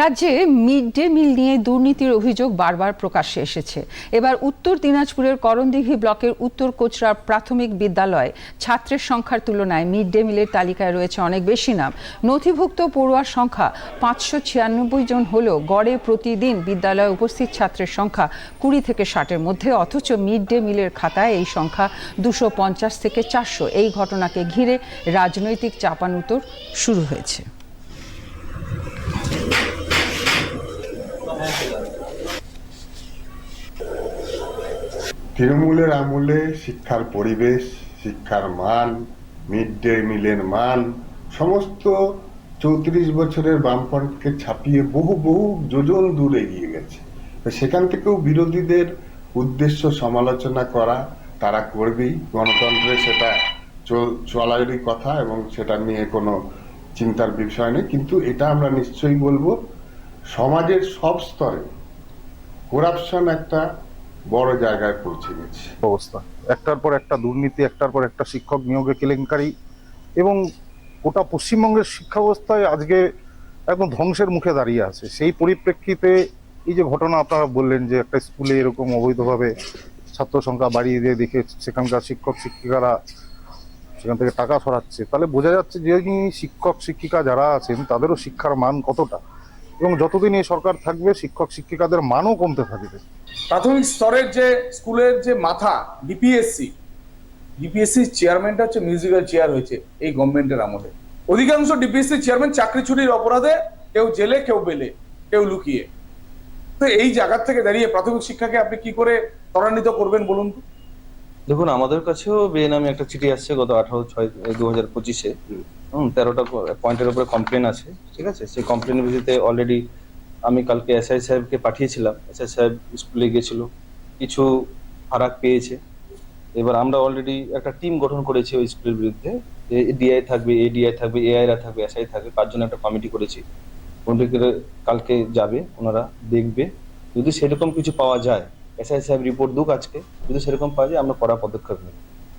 রাজ্যে mid day meal নিয়ে দুর্নীতির অভিযোগ বারবার প্রকাশ্যে এসেছে। এবার উত্তর দিনাজপুরের করণদিঘি ব্লকের উত্তর কোচরা প্রাথমিক বিদ্যালয় ছাত্রের সংখ্যার তুলনায় মিড ডে মিলের তালিকায় রয়েছে অনেক বেশি নাম। নথিভুক্ত পড়ুয়ার সংখ্যা পাঁচশো ছিয়ানব্বই জন হলেও গড়ে প্রতিদিন বিদ্যালয়ে উপস্থিত ছাত্রের সংখ্যা কুড়ি থেকে ষাটের মধ্যে। অথচ মিড ডে মিলের খাতায় এই সংখ্যা দুশো পঞ্চাশ থেকে চারশো। এই ঘটনাকে ঘিরে রাজনৈতিক চাপানুতর শুরু হয়েছে। তৃণমূলের আমলে শিক্ষার পরিবেশ, শিক্ষার মান মিড ডে মিলের মান, সমস্ত চৌত্রিশ বছরের বামফ্রন্টকে ছাপিয়ে বহু বহু যোজন দূর এগিয়ে গেছে। সেখান থেকেও বিরোধীদের উদ্দেশ্য সমালোচনা করা তারা করবেই। গণতন্ত্রে সেটা চল- চলারই কথা এবং সেটা নিয়ে কোনো চিন্তার বিষয় নেই। কিন্তু এটা আমরা নিশ্চয়ই বলব, সমাজের সব স্তরে করাপশন একটা বড় জায়গায় পৌঁছে গেছে। অবস্থা। একটার পর একটা দুর্নীতি, একটার পর একটা শিক্ষক নিয়োগে কেলেঙ্কারি এবং গোটা পশ্চিমবঙ্গের শিক্ষা ব্যবস্থায় আজকে একদম ধ্বংসের মুখে দাঁড়িয়ে আছে। সেই পরিপ্রেক্ষিতে এই যে ঘটনা আপনারা বললেন যে একটা স্কুলে এরকম অবৈধভাবে ছাত্র সংখ্যা বাড়িয়ে দিয়ে দেখে সেখানকার শিক্ষক, শিক্ষিকারা সেখান থেকে টাকা সরাচ্ছে, তাহলে বোঝা যাচ্ছে যে শিক্ষক, শিক্ষিকা যারা আছেন, তাদেরও শিক্ষার মান কতটা? এবং যতদিন এই সরকার থাকবে, শিক্ষক শিক্ষিকাদের মানও কমতে থাকবে। প্রাথমিক স্তরের যে স্কুলের যে মাথা ডিপিএসসি ডিপিএসসি চেয়ারম্যানটা হচ্ছে মিউজিক্যাল চেয়ার হয়েছে এই গভর্নমেন্টের আমলে। অধিকাংশ ডিপিএসসি চেয়ারম্যান চাকরি চুরির অপরাধে কেউ জেলে, কেউ বেলে, কেউ লুকিয়ে। তো এই জায়গার থেকে দাঁড়িয়ে প্রাথমিক শিক্ষাকে আপনি কি করে ত্বরান্বিত করবেন বলুন তো? দেখুন, আমাদের কাছেও বিয়ে নামে একটা চিঠি আসছে গত আঠারো ছয় দু হাজার পঁচিশে। হুম, তেরোটা পয়েন্টের উপরে কমপ্লেন আছে, ঠিক আছে? সেই কমপ্লেনের ভিত্তিতে অলরেডি আমি কালকে এসআই সাহেবকে পাঠিয়েছিলাম। এসআই সাহেব স্কুলে গিয়েছিল কিছু ফারাক পেয়েছে। এবার আমরা অলরেডি একটা টিম গঠন করেছি ওই স্কুলের বিরুদ্ধে। ডিআই থাকবে এডিআই থাকবে এআইরা থাকবে এসআই থাকবে জন্য একটা কমিটি করেছি। কমিটি করে কালকে যাবে, ওনারা দেখবে। যদি সেরকম কিছু পাওয়া যায় এসআই সাহেব রিপোর্ট দুক আজকে। যদি সেরকম পাওয়া যায় আমরা কড়া পদক্ষেপ নেব।